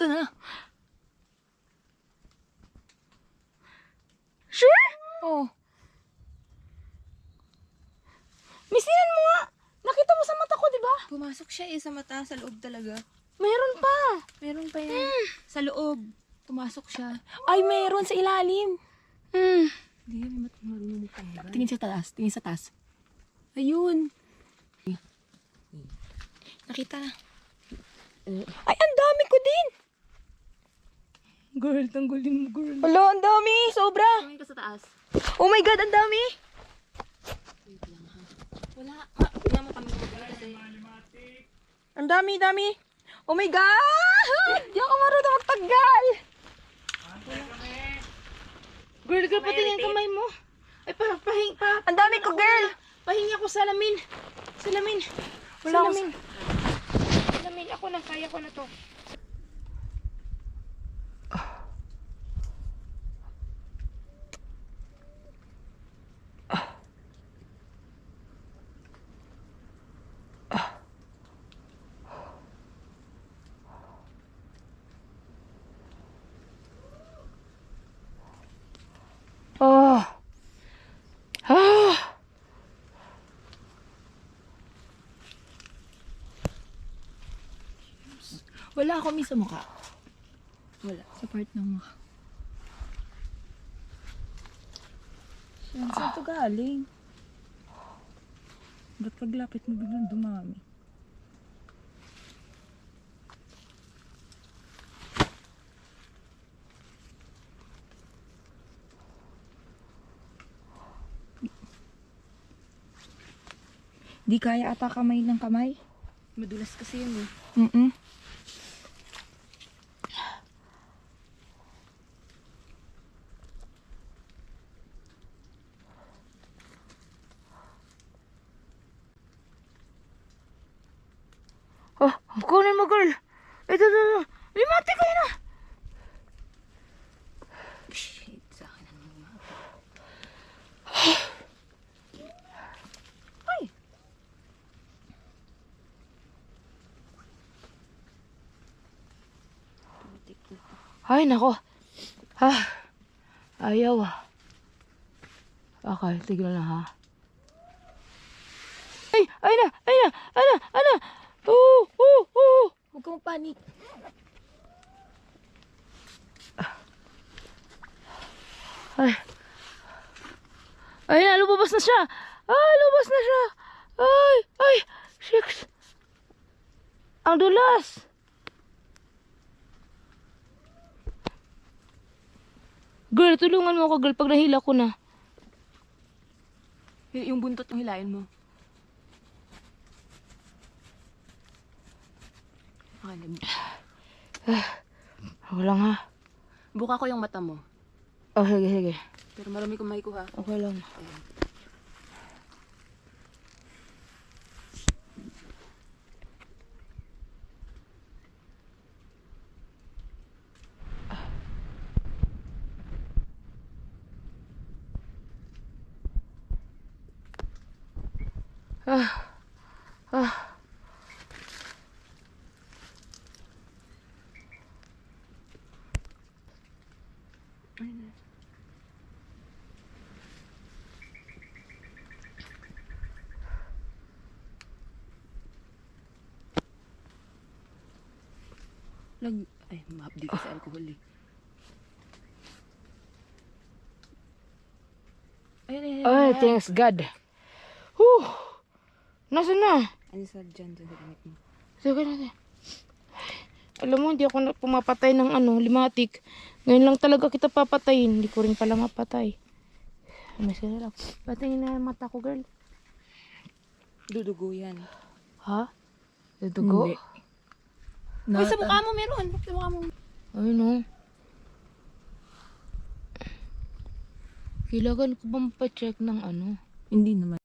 Ito na. Sure? Oh. Misinan mo nga. Nakita mo sa mata ko, di ba? Pumasok siya eh sa mata, sa loob talaga. Meron pa. Meron pa yan. Sa loob. Pumasok siya. Ay, meron sa ilalim. Hmm. Hindi may. Tingin sa taas. Tingin sa taas. Ayun. Nakita na. Ay, ang dami ko din. Girl, tanggalin mo, girl. Wala, ang dami. Sobra. Tingin ka sa taas. Oh my God, ang dami. Wala. Ma, tingnan mo kami kasi. Ang dami, dami. Oh my God! Di ako marunong magtanggal. Girl, girl, pati yung kamay mo. Ay, pa, pahing, pa. Ang dami ko, girl. Pahingi ako sa lamin. Sa lamin. Wala sa ako lamin. Sa lamin. Ako na, kaya ko na to. Oh. Ah. Wala ako may sa mukha. Wala. Sa part ng mukha. Saan, saan to galing? Ba't paglapit mo biglang dumami? Di kaya ata kamay ng kamay. Madulas kasi yun eh. Mm-mm. Oh, kunin mo, girl. Ito, ito, ito. Limati ko yun ah. Shit, sa akin ang mga. Ay. Ay, nako. Ha. Ayaw ah. Okay, tignan na ha. Ay, ay na, ay na, ay na, ay na. Oo, oo, oo. Huwag kang panik. Ay. Ay na, lumabas na siya. Ay, lumabas na siya. Ay, ay, shucks. Ang dulas. Girl, tulungan mo ako, girl, pag nahila ko na. Y- yung buntot yung hilain mo. Okay, lab- Ako lang ha. Buka ko yung mata mo. Oh, sige, sige. Pero marami kong maikuha. Okay lang. Ayan. Ah. Ah. Lag... Ay, maabdi ka sa alcohol eh. Ayun, ayun, Ay, thanks God. Whew. Nasaan na? Ano sa dyan, dyan sa gamit mo? Sige natin. Alam mo, hindi ako na pumapatay ng ano, limatic. Ngayon lang talaga kita papatayin. Hindi ko rin pala mapatay. May sila lang. Patingin na yung mata ko, girl. Dudugo yan. Ha? Dudugo? Hindi. Ay, sa mukha mo meron. Sa mukha mo. Ay, no. Kailangan ko bang pa-check ng ano? Hindi naman.